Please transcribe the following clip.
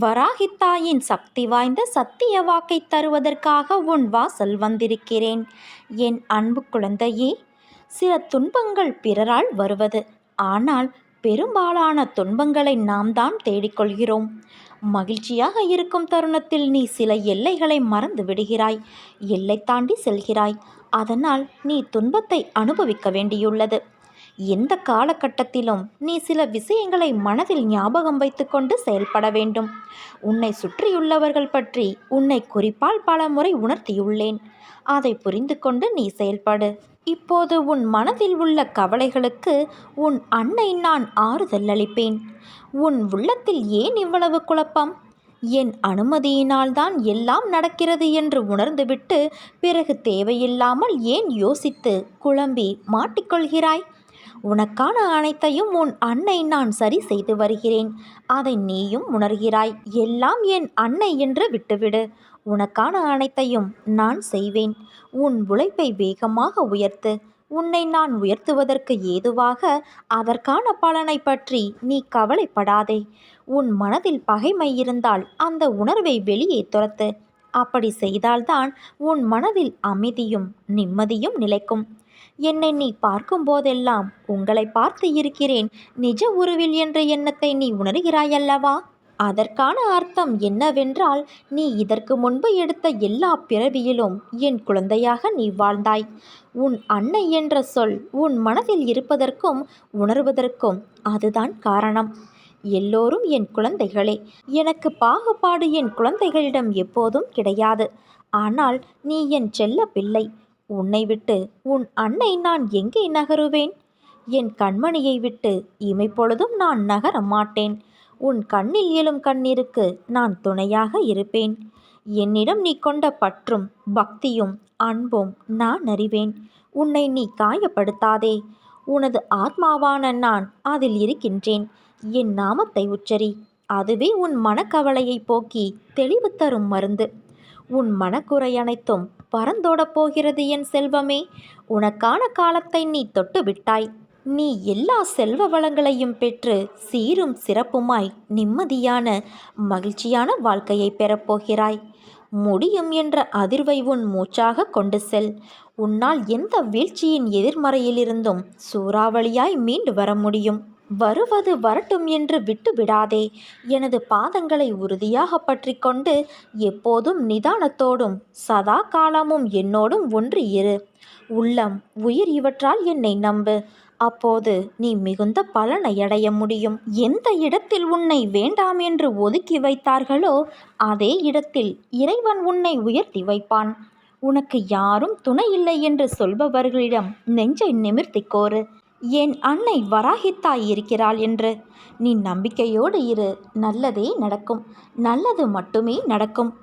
வராகித்தாயின் சக்தி வாய்ந்த சத்திய வாக்கை தருவதற்காக உன் வாசல் வந்திருக்கிறேன். என் அன்பு குழந்தையே சில துன்பங்கள் பிறரால் வருவது. ஆனால் பெரும்பாலான துன்பங்களை நாம் தான் தேடிக்கொள்கிறோம். மகிழ்ச்சியாக இருக்கும் தருணத்தில் நீ சில எல்லைகளை மறந்து விடுகிறாய். எல்லை தாண்டி செல்கிறாய். அதனால் நீ துன்பத்தை அனுபவிக்க வேண்டியுள்ளது. எந்த காலகட்டத்திலும் நீ சில விஷயங்களை மனதில் ஞாபகம் வைத்துக்கொண்டு செயல்பட வேண்டும். உன்னை சுற்றியுள்ளவர்கள் பற்றி உன்னை குறிப்பால் பல முறை உணர்த்தியுள்ளேன். அதை புரிந்து கொண்டு நீ செயல்படு. இப்போது உன் மனதில் உள்ள கவலைகளுக்கு உன் அன்னை நான் ஆறுதல் அளிப்பேன். உன் உள்ளத்தில் ஏன் இவ்வளவு குழப்பம்? என் அனுமதியினால்தான் எல்லாம் நடக்கிறது என்று உணர்ந்துவிட்டு பிறகு தேவையில்லாமல் ஏன் யோசித்து குழம்பி மாட்டிக்கொள்கிறாய்? உனக்கான அனைத்தையும் உன் அன்னை நான் சரி செய்து வருகிறேன். அதை நீயும் உணர்கிறாய். எல்லாம் என் அன்னை என்று விட்டுவிடு. உனக்கான அனைத்தையும் நான் செய்வேன். உன் உழைப்பை வேகமாக உயர்த்து. உன்னை நான் உயர்த்துவதற்கு ஏதுவாக அதற்கான பலனை பற்றி நீ கவலைப்படாதே. உன் மனதில் பகைமை இருந்தால் அந்த உணர்வை வெளியே துரத்து. அப்படி செய்தால்தான் உன் மனதில் அமைதியும் நிம்மதியும் நிலைக்கும். என்னை நீ பார்க்கும் போதெல்லாம் உங்களை பார்த்து இருக்கிறேன். நிஜ உருவில் என்ற எண்ணத்தை நீ உணர்கிறாயல்லவா? அதற்கான அர்த்தம் என்னவென்றால் நீ இதற்கு முன்பு எடுத்த எல்லா பிறவியிலும் என் குழந்தையாக நீ வாழ்ந்தாய். உன் அன்னை என்ற சொல் உன் மனதில் இருப்பதற்கும் உணர்வதற்கும் அதுதான் காரணம். எல்லோரும் என் குழந்தைகளே எனக்கு பாகுபாடு என் குழந்தைகளிடம் எப்போதும் கிடையாது. ஆனால் நீ என் செல்ல பிள்ளை. உன்னை விட்டு உன் அன்னை நான் எங்கே நகருவேன்? என் கண்மணியை விட்டு இமைப்பொழுதும் நான் நகர மாட்டேன். உன் கண்ணில் எழும் கண்ணீருக்கு நான் துணையாக இருப்பேன். என்னிடம் நீ கொண்ட பற்றும் பக்தியும் அன்பும் நான் அறிவேன். உன்னை நீ காயப்படுத்தாதே. உனது ஆத்மாவான நான் அதில் இருக்கின்றேன். என் நாமத்தை உச்சரி. அதுவே உன் மனக்கவலையை போக்கி தெளிவு தரும் மருந்து. உன் மனக்குறை அனைத்தும் பறந்தோடப் போகிறது என் செல்வமே. உனக்கான காலத்தை நீ தொட்டு விட்டாய். நீ எல்லா செல்வ வளங்களையும் பெற்று சீரும் சிறப்புமாய் நிம்மதியான மகிழ்ச்சியான வாழ்க்கையை பெறப்போகிறாய் முடியும் என்ற அதிர்வை உன் மூச்சாக கொண்டு செல். உன்னால் எந்த வீழ்ச்சியின் எதிர்மறையிலிருந்தும் சூறாவளியாய் மீண்டு வர முடியும். வருவது வரட்டும் என்று விட்டு விடாதே எனது பாதங்களை உறுதியாக பற்றி கொண்டு எப்போதும் நிதானத்தோடும் சதா காலமும் என்னோடும் ஒன்று இரு. உள்ளம் உயிர் இவற்றால் என்னை நம்பு. அப்போது நீ மிகுந்த பலனை அடைய முடியும். எந்த இடத்தில் உன்னை வேண்டாம் என்று ஒதுக்கி வைத்தார்களோ அதே இடத்தில் இறைவன் உன்னை உயர்த்தி வைப்பான். உனக்கு யாரும் துணை இல்லை என்று சொல்பவர்களிடம் நெஞ்சை நிமிர்த்தி கோரு. என் அன்னை வராகித்தாய் இருக்கிறாள் என்று. நீ நம்பிக்கையோடு இரு நல்லதே நடக்கும். நல்லது மட்டுமே நடக்கும்.